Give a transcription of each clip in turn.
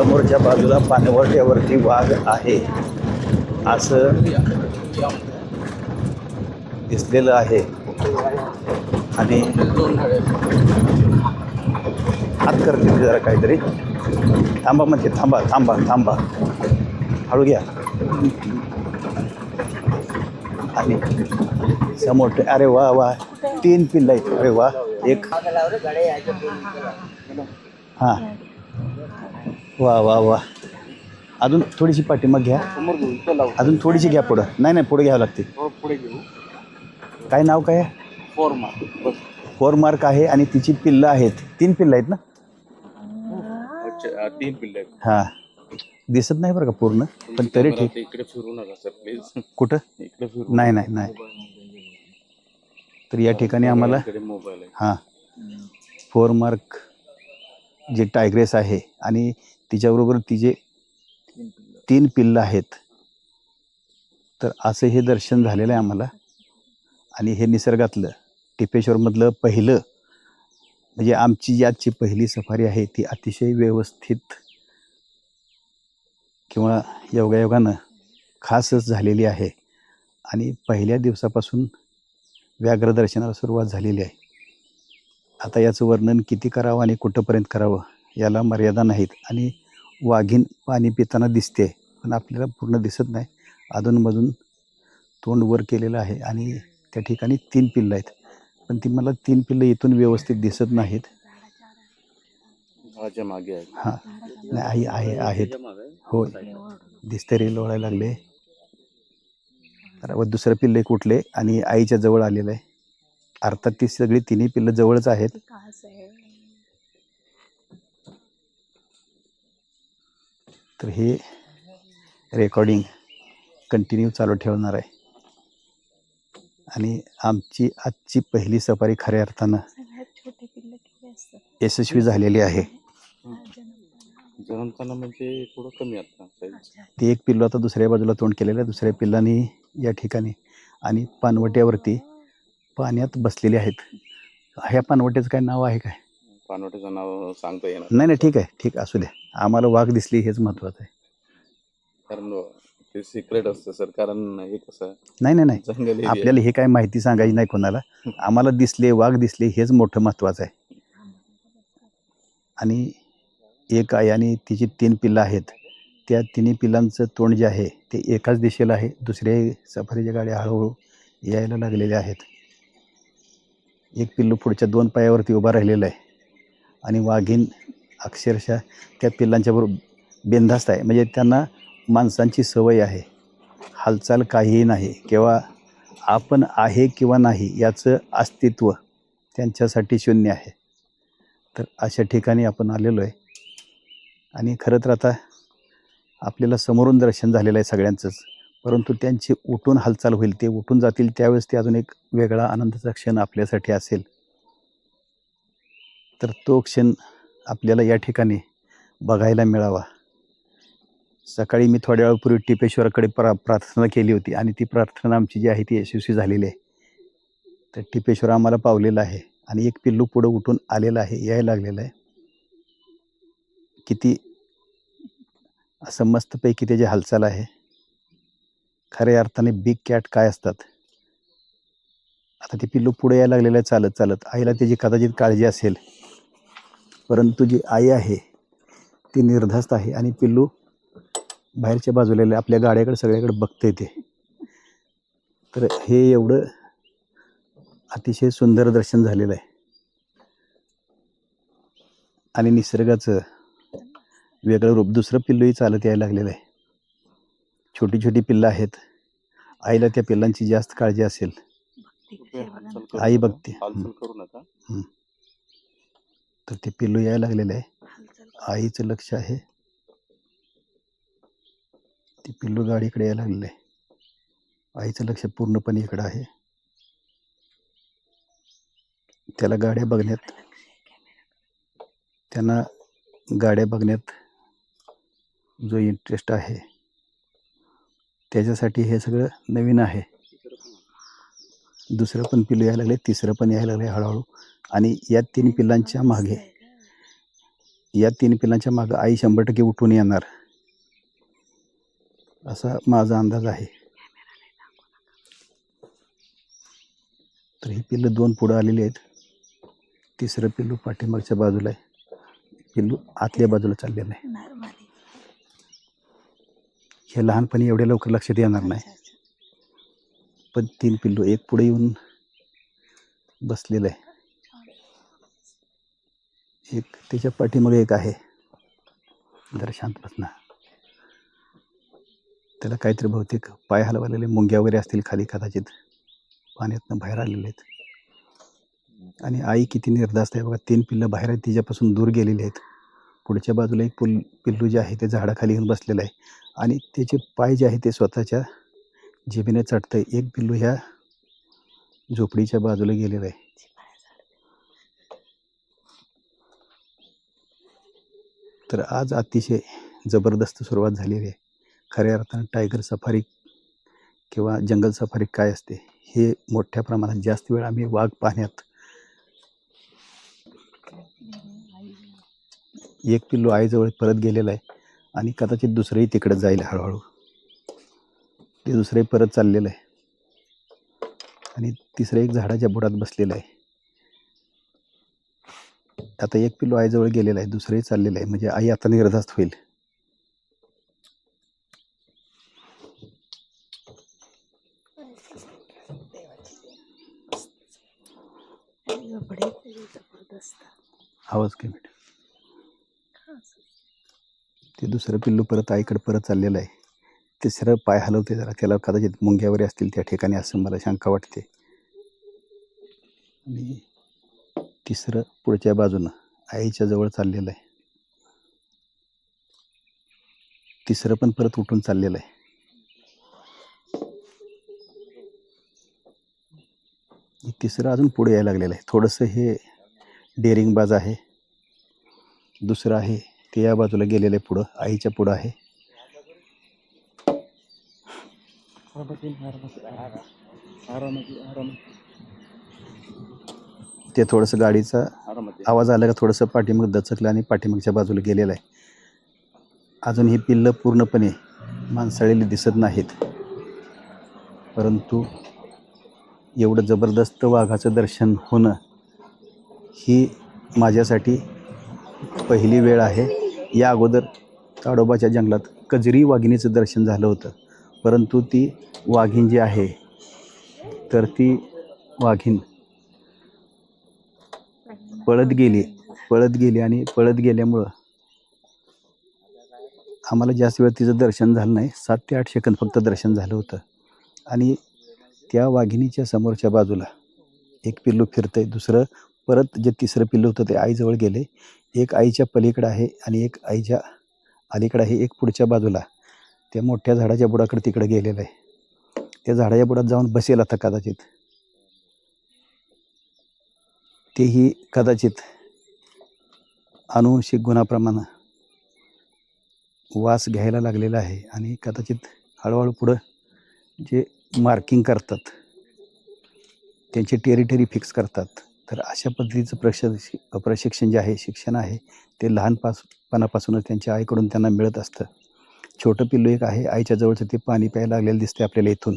समोरच्या बाजूला पाणवट्यावरती वाघ आहे. असं दिसलेलं आहे. आणि हात करते जरा काहीतरी. थांबा म्हणजे थांबा थांबा थांबा. हळू घ्या. आणि समोर अरे वा वा. तीन पिल्ल आहेत. अरे वा. एक. हां. वा वा वा. अजून थोडीशी पाठीमाग घ्या. अजून थोडीशी घ्या पुढं. नाही नाही पुढे घ्यावं लागते. पुढे घेऊ. काय नाव काय? आहे फोर मार्क बस. फोर मार्क आहे आणि तिची पिल्लं आहेत. तीन पिल्लं आहेत ना? अच्छा तीन पिल्ले हां. दिसत नाही बरं का पूर्ण पण तरी ठीक. इकडे फिरू नका सर प्लीज कुठं? इकडे फिरू नाही नाही नाही. तर या ठिकाणी आम्हाला इकडे मोबाईल आहे. हां. फोर मार्क जे टायग्रेस आहे आणि तिच्याबरोबर तिचे तीन पिल्लं आहेत. तर असं हे दर्शन झालेलं आहे आम्हाला. आणि हे निसर्गातलं टिपेश्वरमधलं पहिलं म्हणजे आमची जी आजची पहिली सफारी आहे ती अतिशय व्यवस्थित किंवा योगायोगानं खासच झालेली आहे. आणि पहिल्या दिवसापासून व्याघ्रदर्शनाला सुरुवात झालेली आहे. आता याचं वर्णन किती करावं आणि कुठंपर्यंत करावं याला मर्यादा नाहीत. आणि वाघीण पाणी पिताना दिसते पण आपल्याला पूर्ण दिसत नाही. अधूनमधून तोंड वर केलेलं आहे आणि त्या ठिकाणी तीन पिल्लं आहेत. पण ती मला तीन पिल्लं इथून व्यवस्थित दिसत नाहीत. मागे हां. नाही आहे आहे आहेत? होय. दिसते रे लोळायला लागले. व दुसरं पिल्ले कुठले आणि आईच्या जवळ आलेलं आहे. अर्थात ती सगळी तिन्ही पिल्लं जवळच आहेत. तर हे रेकॉर्डिंग कंटिन्यू चालू ठेवणार आहे. आणि आमची आजची पहिली सफारी खऱ्या अर्थानं यशस्वी झालेली आहे. म्हणजे थोडं कमी आता ते एक पिल्लू आता दुसऱ्या बाजूला तोंड केलेलं आहे. दुसऱ्या पिल्लांनी या ठिकाणी आणि पानवट्यावरती पाण्यात बसलेले आहेत. ह्या पानवट्याचं काय नाव आहे काय? पानवट्याचं नाव सांगता येणार. नाही नाही ठीक आहे ठीक असू द्या आम्हाला वाघ दिसली हेच महत्त्वाचं आहे. कारण ते सिक्रेट असतं सर कारण हे कसं नाही नाही नाही. जंगल area. आहे. आपल्याला हे काय माहिती सांगायची नाही कोणाला. आम्हाला दिसले वाघ दिसले हेच मोठं महत्त्वाचं आहे. आणि एक आई आणि तिची तीन पिल्लं आहेत. त्या तिन्ही पिल्लांचं तोंड जे आहे ते एकाच दिशेला आहे. दुसऱ्या सफारीच्या गाड्या हळूहळू यायला लागलेल्या आहेत. एक पिल्लू पुढच्या दोन पायावरती उभा राहिलेला आहे. आणि वाघीण अक्षरशः त्या पिल्लांच्या बरोबर बिनधास्त आहे. म्हणजे त्यांना माणसांची सवय आहे. हालचाल काहीही नाही. किंवा आपण आहे किंवा नाही याचं अस्तित्व त्यांच्यासाठी शून्य आहे. तर अशा ठिकाणी आपण आलेलो आहे. आणि खरं तर आता आपल्याला समोरून दर्शन झालेलं आहे सगळ्यांचंच. परंतु त्यांची उठून हालचाल होईल. ते उठून जातील त्यावेळेस ते अजून एक वेगळा आनंदाचा क्षण आपल्यासाठी असेल. तर तो क्षण आपल्याला या ठिकाणी बघायला मिळावा. सकाळी मी थोड्या वेळापूर्वी टिपेश्वराकडे प्रा प्रार्थना केली होती आणि ती प्रार्थना आमची जी आहे ती यशस्वी झालेली आहे. तर टिपेश्वर आम्हाला पावलेलं आहे आणि एक पिल्लू पुढं उठून आलेला आहे यायला लागलेलं आहे. किती असं मस्तपैकी त्याची हालचाल आहे. खऱ्या अर्थाने बिग कॅट काय असतात? आता ते पिल्लू पुढे यायला लागलेलं आहे चालत चालत. आईला त्याची कदाचित काळजी असेल. परंतु जी आई आहे ती निर्धास्त आहे आणि पिल्लू बाहेरच्या बाजूला. आपल्या गाड्याकडे सगळ्याकडे बघते ते. तर हे एवढं अतिशय सुंदर दर्शन झालेलं आहे. आणि निसर्गाचं वेगळं रूप. दुसरं पिल्लूही चालत यायला लागलेलं आहे. छोटी छोटी पिल्लं आहेत. आईला त्या पिल्लांची जास्त काळजी असेल. आई नका. बघते. तर ते पिल्लू यायला लागलेलं आहे. आईचं लक्ष आहे. ती पिल्लू गाडीकडे यायला लागलेलं आहे. आईचं लक्ष पूर्णपणे इकडं आहे. त्याला गाड्या बघण्यात त्यांना गाड्या बघण्यात जो इंटरेस्ट आहे त्याच्यासाठी हे सगळं नवीन आहे. दुसरं पण पिल्लू यायला लागले तिसरं पण यायला लागले हळूहळू. आणि या तीन पिल्लांच्या मागे या तीन पिल्लांच्या मागं आई शंभर टक्के उठून येणार असा माझा अंदाज आहे. तर ही पिल्लं दोन पुढं आलेली आहेत. तिसरं पिल्लू पाठीमागच्या बाजूला आहे. पिल्लू आतल्या बाजूला चाललेलं आहे. हे लहानपणी एवढ्या लवकर लक्षात येणार नाही. पण तीन पिल्लू एक पुढे येऊन बसलेलं आहे. एक त्याच्या पाठीमागे एक आहे. जरा शांत बसना त्याला काहीतरी बहुतेक पाय हलवलेले मुंग्या वगैरे असतील खाली कदाचित. पाण्यातनं बाहेर आलेले आहेत. आणि आई किती निर्धास्त आहे बघा. तीन पिल्लं बाहेर आहेत. तिच्यापासून दूर गेलेली आहेत. पुढच्या बाजूला एक पुल पिल्लू जे आहे ते झाडाखाली येऊन बसलेलं आहे. आणि त्याचे पाय जे आहे ते स्वतःच्या जिभेने आहे एक पिल्लू ह्या झोपडीच्या बाजूला गेलेलं आहे. तर आज अतिशय जबरदस्त सुरुवात झालेली आहे. खऱ्या अर्थानं टायगर सफारी किंवा जंगल सफारी काय असते हे मोठ्या प्रमाणात जास्त वेळ आम्ही वाघ पाहण्यात एक पिल्लू आईजवळ परत गेलेला आहे आणि कदाचित दुसरंही तिकडे जाईल हळूहळू. ते दुसरे परत चाललेलं आहे. आणि तिसरं एक झाडाच्या बुडात बसलेलं आहे. आता एक पिल्लू आईजवळ गेलेला आहे दुसरंही चाललेलं आहे. म्हणजे आई आता निर्धास्त होईल. आवाज काय मिनिट ते दुसरं पिल्लू परत आईकडे परत चाललेलं आहे. तिसरं पाय हलवते जरा. त्याला कदाचित मुंग्यावर असतील त्या ठिकाणी असं मला शंका वाटते. आणि तिसरं पुढच्या बाजूनं आईच्या जवळ चाललेलं आहे. तिसरं पण परत उठून चाललेलं आहे. तिसरं अजून पुढे यायला लागलेलं आहे. थोडंसं हे डेअरिंग बाज आहे. दुसरं आहे ते या बाजूला गेलेलं आहे पुढं. आईच्या पुढं आहे. ते थोडंसं गाडीचा आवाज आला का थोडंसं पाठीमाग दचकलं आणि पाठीमागच्या बाजूला गेलेलं आहे. अजून ही पिल्लं पूर्णपणे माणसाळलेली दिसत नाहीत. परंतु एवढं जबरदस्त वाघाचं दर्शन होणं ही माझ्यासाठी पहिली वेळ आहे. या अगोदर ताडोबाच्या जंगलात कजरी वाघिणीचं दर्शन झालं होतं. परंतु ती वाघीण जी आहे तर ती वाघीण पळत गेली पळत गेली आणि पळत गेल्यामुळं आम्हाला जास्त वेळ तिचं दर्शन झालं नाही. सात ते आठ सेकंद फक्त दर्शन झालं होतं. आणि त्या वाघिणीच्या समोरच्या बाजूला एक पिल्लू फिरतंय. दुसरं परत जे तिसरं पिल्लू होतं ते आईजवळ गेले. एक आईच्या पलीकडं आहे आणि एक आईच्या अलीकडं आहे. एक पुढच्या बाजूला त्या मोठ्या झाडाच्या बुडाकडे तिकडे गेलेलं आहे. त्या झाडाच्या बुडात जाऊन बसेल आता कदाचित. तेही कदाचित अनुवंशिक गुणाप्रमाणे वास घ्यायला लागलेला आहे आणि कदाचित हळूहळू पुढं जे मार्किंग करतात त्यांची टेरिटरी फिक्स करतात तर अशा पद्धतीचं प्रश प्रशिक्षण जे आहे शिक्षण आहे ते लहानपासपणापासूनच त्यांच्या आईकडून त्यांना मिळत असतं. छोटं पिल्लू एक आहे आईच्या जवळचं ते पाणी प्यायला लागलेलं दिसते आपल्याला इथून.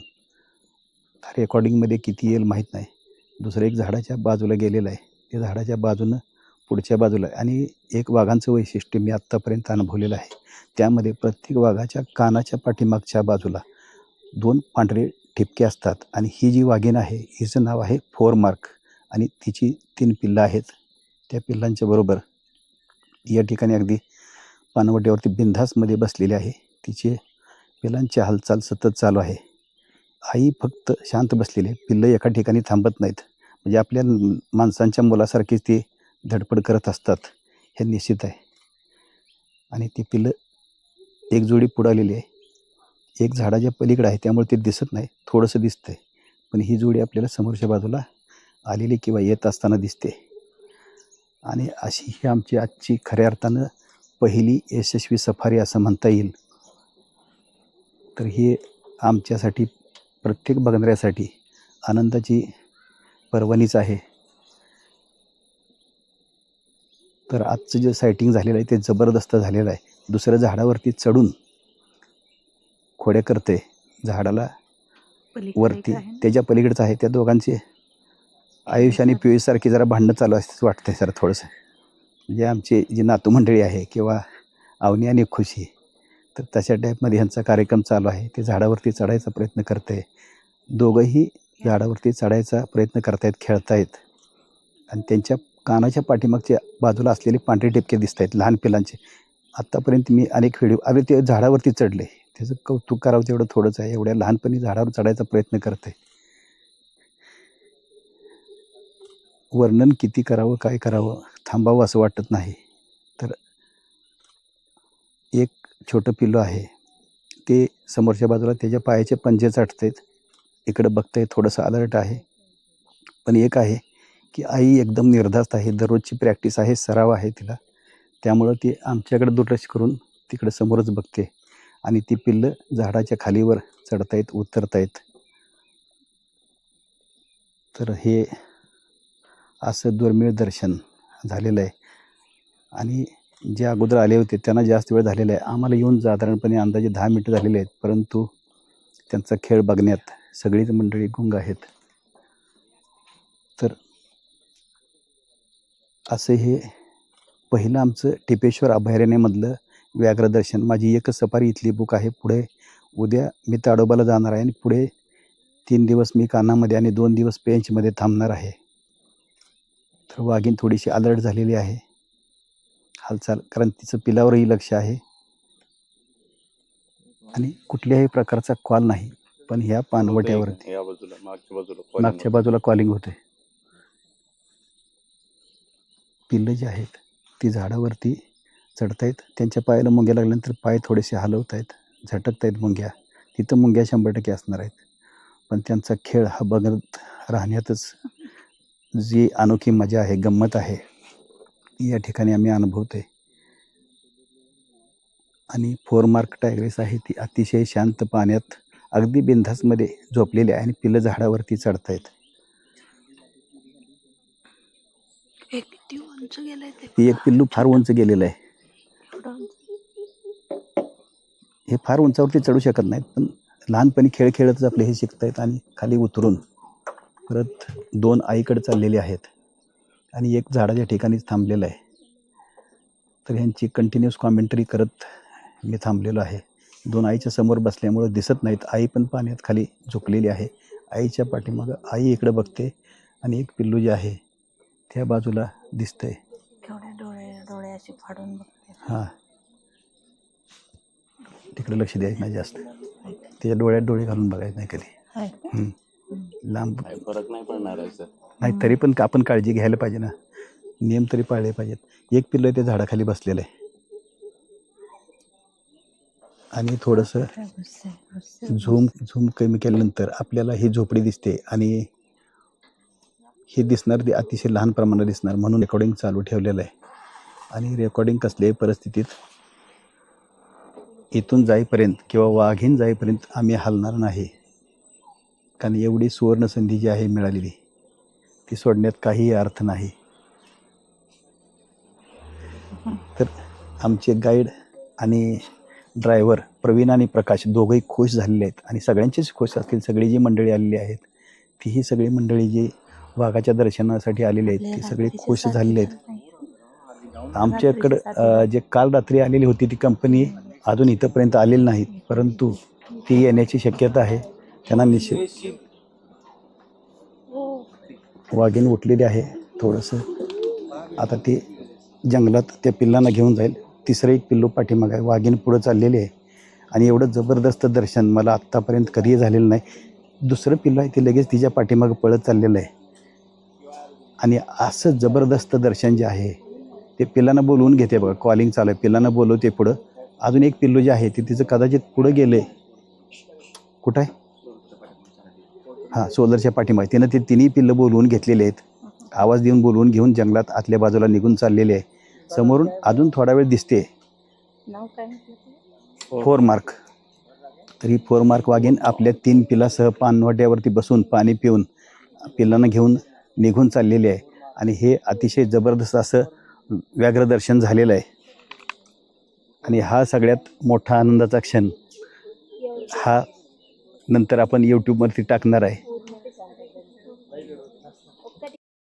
रेकॉर्डिंगमध्ये किती येईल माहीत नाही. दुसरं एक झाडाच्या बाजूला गेलेलं आहे. हे झाडाच्या बाजूनं पुढच्या बाजूला आणि एक वाघांचं वैशिष्ट्य मी आत्तापर्यंत अनुभवलेलं आहे. त्यामध्ये प्रत्येक वाघाच्या कानाच्या पाठीमागच्या बाजूला दोन पांढरे ठिपके असतात. आणि ही जी वाघीण आहे हिचं नाव आहे फोर मार्क आणि तिची तीन पिल्लं आहेत. त्या पिल्लांच्या बरोबर या ठिकाणी अगदी पानवट्यावरती बिंधासमध्ये बसलेली आहे. तिचे पिल्लांची हालचाल सतत चालू आहे. आई फक्त शांत बसलेली आहे. पिल्लं एका ठिकाणी थांबत नाहीत. म्हणजे आपल्या माणसांच्या मुलासारखीच ती धडपड करत असतात हे निश्चित आहे. आणि ती पिल्लं एक जोडी पुढालेली आहे. एक झाडाच्या पलीकडे आहे त्यामुळे ते दिसत नाही थोडंसं दिसतं आहे पण ही जोडी आपल्याला समोरच्या बाजूला आलेली किंवा येत असताना दिसते. आणि अशी ही आमची आजची खऱ्या अर्थानं पहिली यशस्वी सफारी असं म्हणता येईल. तर ही आमच्यासाठी प्रत्येक बघणाऱ्यासाठी आनंदाची पर्वणीच आहे. तर आजचं जे सायटिंग झालेलं आहे ते जबरदस्त झालेलं आहे. दुसऱ्या झाडावरती चढून खोड्या करते झाडाला वरती आहे? त्याच्या पलीकडचं आहे त्या दोघांचे आयुष आणि पियुषसारखी जरा भांडणं चालू असं वाटतंय सर थोडंसं. म्हणजे आमची जी नातू मंडळी आहे किंवा अवनी आणि खुशी तर तशा टाईपमध्ये ह्यांचा कार्यक्रम चालू आहे. ते झाडावरती चढायचा प्रयत्न करते. दोघंही झाडावरती चढायचा प्रयत्न करतायत खेळतायत. आणि त्यांच्या कानाच्या पाठीमागच्या बाजूला असलेले पांढरे टिपके दिसत आहेत लहान पिलांचे. आत्तापर्यंत मी अनेक व्हिडिओ अरे ते झाडावरती चढले. त्याचं कौतुक करावं तेवढं थोडंच आहे. एवढ्या लहानपणी झाडावर चढायचा प्रयत्न करते वर्णन किती करावं काय करावं थांबावं असं वाटत नाही. तर एक छोटं पिल्लू आहे. ते समोरच्या बाजूला त्याच्या पायाचे पंजे चाटतात इकडं बघतंय थोडंसं अलर्ट आहे. पण एक आहे की आई एकदम निर्धास्त आहे दररोजची प्रॅक्टिस आहे सराव आहे तिला. त्यामुळं ती आमच्याकडे दुर्लक्ष करून तिकडं समोरच बघते. आणि ती पिल्लं झाडाच्या खालीवर चढतायत उतरतायत. तर हे असं दुर्मिळ दर्शन झालेलं आहे. आणि जे अगोदर आले होते त्यांना जास्त वेळ झालेला आहे. आम्हाला येऊन साधारणपणे अंदाजे दहा मिनटं झालेले आहेत परंतु त्यांचा खेळ बघण्यात सगळीच मंडळी गुंग आहेत. तर असं हे पहिलं आमचं टिपेश्वर अभयारण्यामधलं व्याघ्रदर्शन माझी एकच सफारी इथली बुक आहे. पुढे उद्या मी ताडोबाला जाणार आहे आणि पुढे तीन दिवस मी कानामध्ये आणि दोन दिवस पेंचमध्ये थांबणार आहे. तर वाघीण थोडीशी अलर्ट झालेली आहे. हालचाल कारण तिचं पिलावरही लक्ष आहे. आणि कुठल्याही प्रकारचा कॉल नाही. पण ह्या पानवट्यावरती. या बाजूला मागच्या बाजूला calling मागच्या बाजूला कॉलिंग होते. पिल्लं जी आहेत ती झाडावरती चढतायत. त्यांच्या पायाला मुंग्या लागल्यानंतर पाय थोडेसे हलवत आहेत झटकत आहेत मुंग्या. तिथं मुंग्या शंभर टक्के असणार आहेत. पण त्यांचा खेळ हा बघत राहण्यातच जी अनोखी मजा आहे गंमत आहे या ठिकाणी आम्ही अनुभवतोय. आणि फोर मार्क टायग्रेस आहे ती अतिशय शांत पाण्यात अगदी बिंधासमध्ये झोपलेली आहे आणि पिल्लं झाडावरती चढतायत. एक किती उंच गेलंय ते. एक पिल्लू फार उंच गेलेलं आहे. हे फार उंचावरती चढू शकत नाहीत पण लहानपणी खेळ खेळतच आपले हे शिकतायत आणि खाली उतरून परत दोन आईकडे चाललेले आहेत आणि एक झाडाच्या ठिकाणीच थांबलेलं आहे. तर ह्यांची कंटिन्युअस कॉमेंटरी करत मी थांबलेलो आहे. दोन आईच्या समोर बसल्यामुळं दिसत नाहीत. आई पण पाण्यात खाली झोपलेली आहे. आईच्या पाठीमागं आई इकडे बघते आणि एक पिल्लू जे आहे त्या बाजूला दिसतंय. केवढे डोळे डोळे असे फाडून बघते. हां. तिकडे लक्ष द्यायचं नाही जास्त. त्याच्या डोळ्यात डोळे घालून बघायचं नाही कधी. हाय. हं. लांब फरक नाही पडणार आहे सर नाही तरी पण का- आपण काळजी घ्यायला पाहिजे ना. नियम तरी पाळले पाहिजेत. एक पिल्लं ते झाडाखाली बसलेलं आहे. आणि थोडंसं. झूम झूम कमी केल्यानंतर आपल्याला ही झोपडी दिसते आणि हे दिसणार ते अतिशय लहान प्रमाणात दिसणार म्हणून रेकॉर्डिंग चालू ठेवलेलं आहे. आणि रेकॉर्डिंग कसल्याही परिस्थितीत इथून जाईपर्यंत किंवा वाघीण जाईपर्यंत आम्ही हलणार नाही. कारण एवढी सुवर्ण संधी जी आहे मिळालेली ती सोडण्यात काहीही अर्थ नाही. तर आमचे गाईड आणि ड्रायव्हर प्रवीण आणि प्रकाश दोघंही खुश झालेले आहेत आणि सगळ्यांचेच खुश असतील सगळी जी मंडळी आलेली आहेत तीही सगळी मंडळी जी वाघाच्या दर्शनासाठी आलेली आहेत ती सगळी खुश झालेले आहेत. आमच्याकडं. जे काल रात्री आलेली होती ती कंपनी अजून इथंपर्यंत आलेली नाहीत परंतु ती येण्याची शक्यता आहे त्यांना निश्चित हो. वाघीण उठलेली आहे थोडंसं आता ती जंगलात त्या पिल्लांना घेऊन जाईल तिसरं एक पिल्लू पाठीमागं आहे. वाघीण पुढं चाललेली आहे. आणि एवढं जबरदस्त दर्शन मला आत्तापर्यंत कधीही झालेलं नाही. दुसरं पिल्लू आहे ते लगेच तिच्या पाठीमागं पळत चाललेलं आहे. आणि असं जबरदस्त दर्शन जे आहे ते पिल्लांना बोलवून घेते बघा. कॉलिंग चालू आहे. पिल्लांना बोलवते पुढं. अजून एक पिल्लू जे आहे ते तिचं कदाचित पुढं गेलं. आहे कुठं आहे? हां सोलरच्या पाठीमागे. तिनं ते तिन्ही पिल्लं बोलवून घेतलेले आहेत. आवाज देऊन बोलवून घेऊन जंगलात आतल्या बाजूला निघून चाललेले आहे. समोरून अजून थोडा वेळ दिसते? Four mark. तरी फोर मार्क वाघीण आपल्या तीन पिलासह पानवाट्यावरती बसून पाणी पिऊन पिलांना घेऊन निघून चाललेले आहे. आणि हे अतिशय जबरदस्त असं व्याघ्रदर्शन झालेलं आहे. आणि हा सगळ्यात मोठा आनंदाचा क्षण. हा नंतर आपण यूट्यूबवरती टाकणार आहे.